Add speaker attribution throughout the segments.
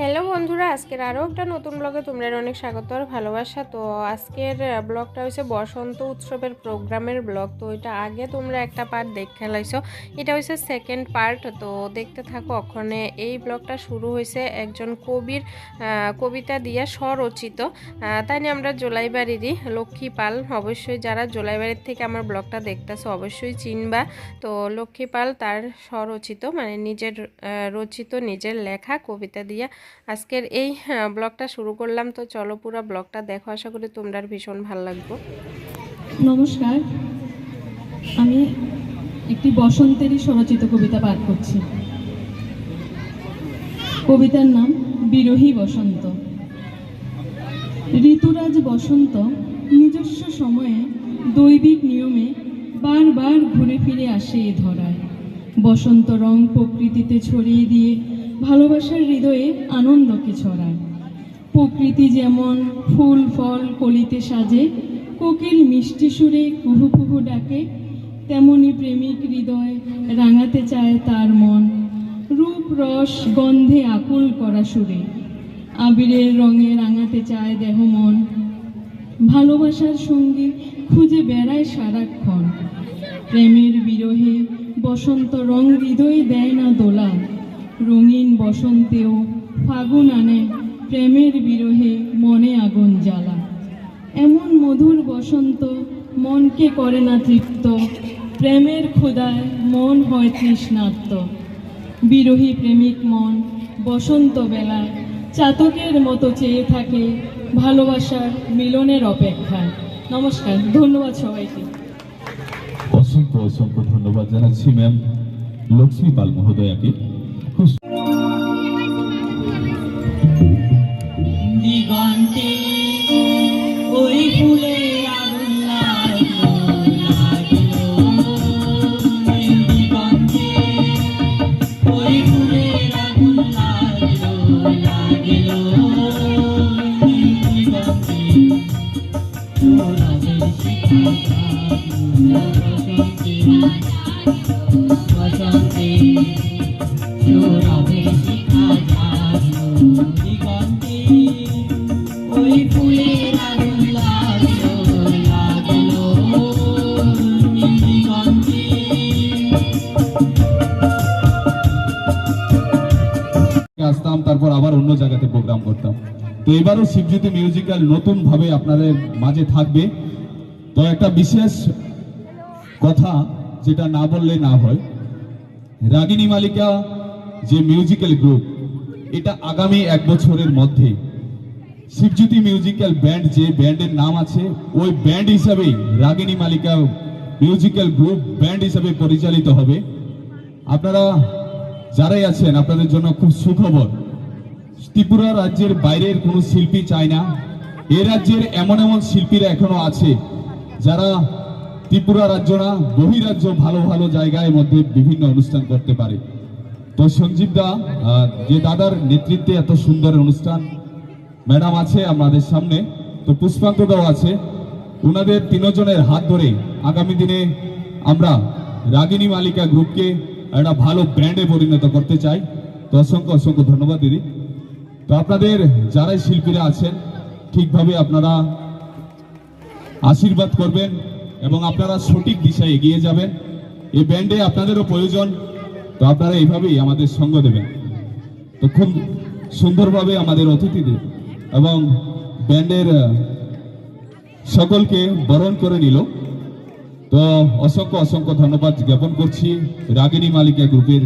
Speaker 1: Hello বন্ধুরা, আজকের আরও একটা নতুন ব্লগে তোমরা অনেক স্বাগত আর ভালোবাসা। তো আজকের ব্লগটা হয়েছে বসন্ত উৎসবের প্রোগ্রামের ব্লগ। তো এটা আগে তোমরা একটা পার্ট দেখে লাইছো। এটা হয়েছে সেকেন্ড পার্ট তো দেখতে থাকো, ওখানে এই ব্লগটা শুরু হয়েছে একজন কবির কবিতা দিয়া স্বরচিত। তাই নিয়ে আমরা জোলাইবাড়িরই লক্ষ্মী পাল। অবশ্যই যারা জোলাইবাড়ির থেকে আমার ব্লগটা দেখতেছো, অবশ্যই চিনবা। তো লক্ষ্মী পাল তার স্বরচিত মানে নিজের রচিত নিজের লেখা কবিতা দিয়া আজকের এই ব্লগটা শুরু করলাম। তো চলো পুরো ব্লগটা দেখো। আশা করি তোমরা ভীষণ ভালো লাগবে।
Speaker 2: নমস্কার। আমি একটি বসন্তেরই স্বরচিত কবিতা পাঠ করছি। কবিতার নাম বিরোহী বসন্ত। ঋতুরাজ বসন্ত নিজস্ব সময়ে দৈবিক নিয়মে বারবার ঘুরে ফিরে আসে এ ধরায়। বসন্ত রং প্রকৃতিতে ছড়িয়ে দিয়ে ভালোবাসার হৃদয়ে আনন্দকে ছড়ায়। প্রকৃতি যেমন ফুল, ফল, কলিতে সাজে, কোকিল মিষ্টি সুরে কুহু কুহু ডাকে, তেমনি প্রেমিক হৃদয় রাঙাতে চায় তার মন। রূপ, রস, গন্ধে আকুল করা সুরে, আবিরের রঙে রাঙাতে চায় দেহ মন। ভালোবাসার সঙ্গী খুঁজে বেড়ায় সারাক্ষণ। প্রেমের বিরহে বসন্ত রং হৃদয়ে দেয় না দোলা। রঙিন বসন্তেও ফাগুন আনে প্রেমের বিরহে মনে আগুন জ্বালা। এমন মধুর বসন্ত মনকে করে না তৃপ্ত, প্রেমের ক্ষুদায় মন হয় তৃষ্ণার্ত। বিরোহী প্রেমিক মন বসন্ত বেলায় চাতকের মতো চেয়ে থাকে ভালোবাসার মিলনের অপেক্ষায়। নমস্কার, ধন্যবাদ সবাইকে।
Speaker 3: অসংখ্য অসংখ্য ধন্যবাদ জানাচ্ছি ম্যাম লক্ষ্মী পাল মহোদয়াকে।
Speaker 4: দিগন্তে ওই ফুলে আগুন লাগল
Speaker 3: আসতাম, তারপর আবার অন্য জায়গাতে প্রোগ্রাম করতাম। তো এবারও শিবজ্যোতি মিউজিক্যাল নতুন ভাবে আপনাদের মাঝে থাকবে। তো একটা বিশেষ কথা, যেটা না বললে না হয়। রাগিনী মালিকা যে মিউজিক্যাল গ্রুপ এটা আগামী এক বছরের মধ্যে শিবজ্যোতি মিউজিক্যাল ব্যান্ড যে ব্যান্ডের নাম আছে, ওই ব্যান্ড হিসাবেই Ragini Malika musical group band হিসাবে পরিচালিত হবে। আপনারা যারাই আছেন, আপনাদের জন্য খুব সুখবর। ত্রিপুরা রাজ্যের বাইরের কোনো শিল্পী চায় না। এ রাজ্যের এমন এমন শিল্পীরা এখনও আছে, যারা ত্রিপুরা রাজ্য না, বহিরাজ্য ভালো ভালো জায়গায় মধ্যে বিভিন্ন অনুষ্ঠান করতে পারে। তো সঞ্জীব দা যে দাদার নেতৃত্বে এত সুন্দর অনুষ্ঠান ম্যাডাম আছে আমাদের সামনে, তো পুষ্পান্ত দাও আছে। ওনাদের তিনজনের হাত ধরে আগামী দিনে আমরা রাগিনী মালিকা গ্রুপকে একটা ভালো ব্র্যান্ডে পরিণত করতে চাই। তো অসংখ্য অসংখ্য ধন্যবাদ দিদি। তো আপনাদের যারাই শিল্পীরা আছেন, ঠিকভাবে আপনারা আশীর্বাদ করবেন এবং আপনারা সঠিক দিশায় এগিয়ে যাবেন। এই ব্যান্ডে আপনাদেরও প্রয়োজন তো আপনারা এইভাবেই আমাদের সঙ্গ দেবেন। তো খুব সুন্দরভাবে আমাদের অতিথিদের এবং ব্যান্ডের সকলকে বরণ করে নিল। তো অসংখ্য অসংখ্য ধন্যবাদ জ্ঞাপন করছি রাগিনী মালিকা গ্রুপের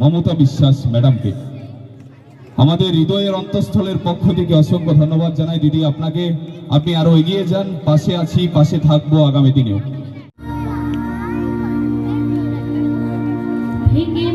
Speaker 3: মমতা বিশ্বাস ম্যাডামকে। আমাদের হৃদয়ের অন্তঃস্থলের পক্ষ থেকে অসংখ্য ধন্যবাদ জানাই। দিদি, আপনাকে আপনি আরও এগিয়ে যান, পাশে আছি, পাশে থাকব আগামী দিনেও।
Speaker 5: You.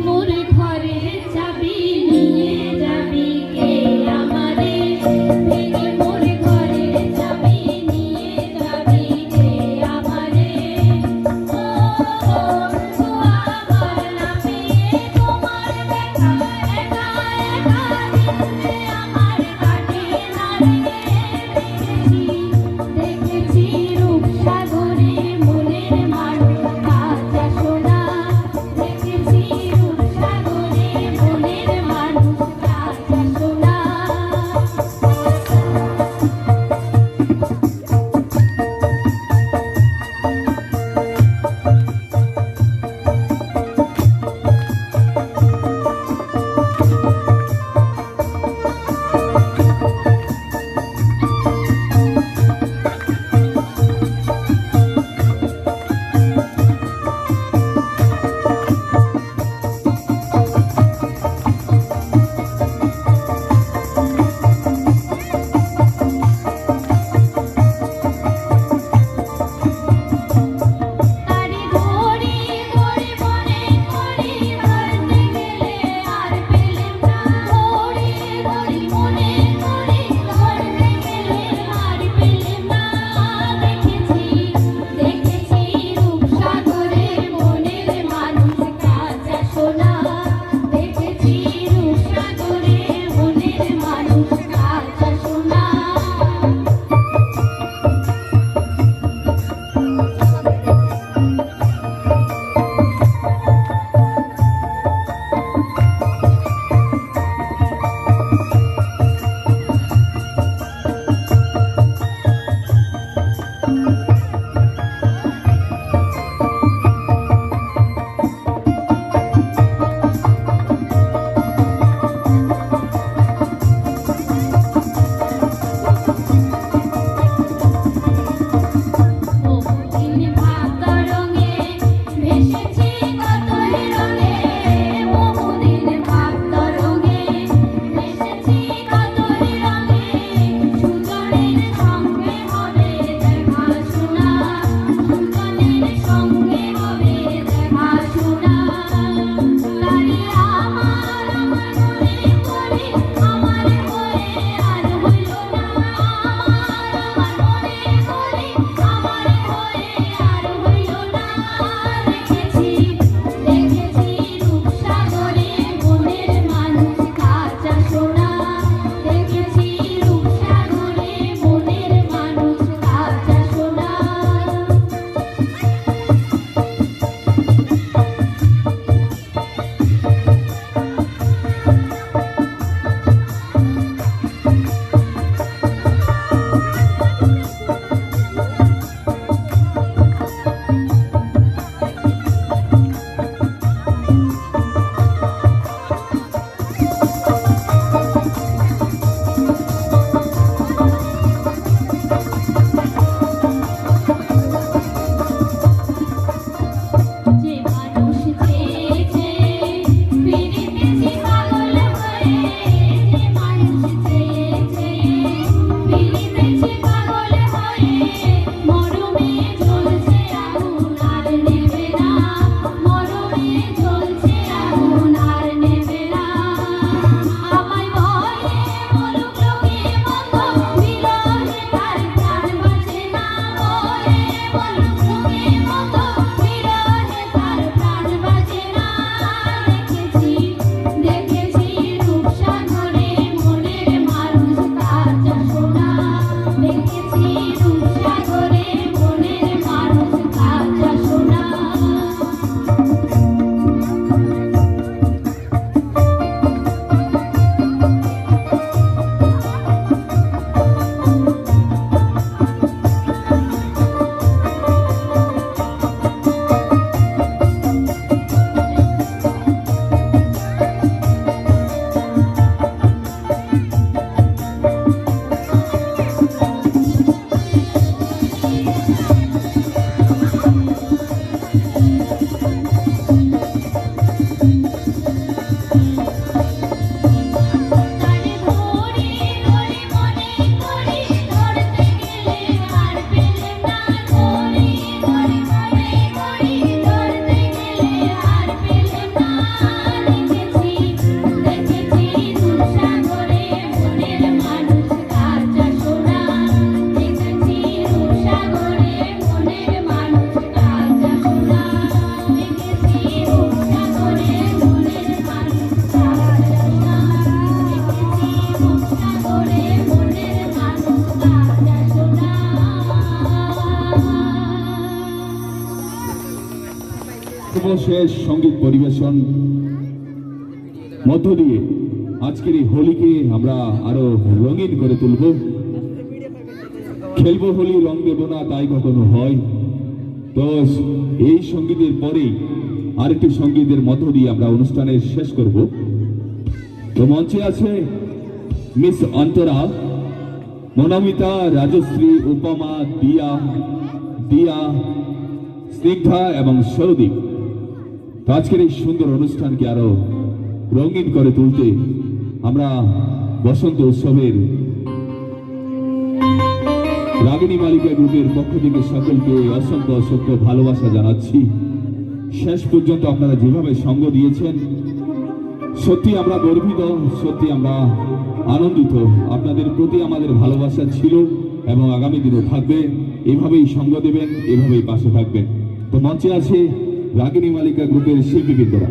Speaker 3: সর্বশেষ সংগীত পরিবেশন মধ্য দিয়ে আজকের এই হোলিকে আমরা আরও রঙিন করে তুলব। খেলব হোলি, রং দেব না, তাই কখনো হয়। তো এই সঙ্গীতের পরেই আরেকটি সঙ্গীতের মধ্য দিয়ে আমরা অনুষ্ঠানের শেষ করব। তো মঞ্চে আছে মিস অন্তরা, মনোমিতা, রাজশ্রী, উপমা, দিয়া দিয়া, স্নিগ্ধা এবং সরদীপ আজকের এই সুন্দর অনুষ্ঠানকে আরও রঙিন করে তুলতে আমরা বসন্ত উৎসবের রাগিনী মালিকা গ্রুপের পক্ষ থেকে সকলকে অসংখ্য অসংখ্য ভালোবাসা জানাচ্ছি। শেষ পর্যন্ত আপনারা যেভাবে সঙ্গ দিয়েছেন, সত্যি আমরা গর্বিত, সত্যি আমরা আনন্দিত। আপনাদের প্রতি আমাদের ভালোবাসা ছিল এবং আগামী দিনে থাকবে। এভাবেই সঙ্গ দেবেন, এভাবেই পাশে থাকবেন। তো মঞ্চে আছে রাগিনী মালিকা গ্রুপের শিল্পীবৃন্দরা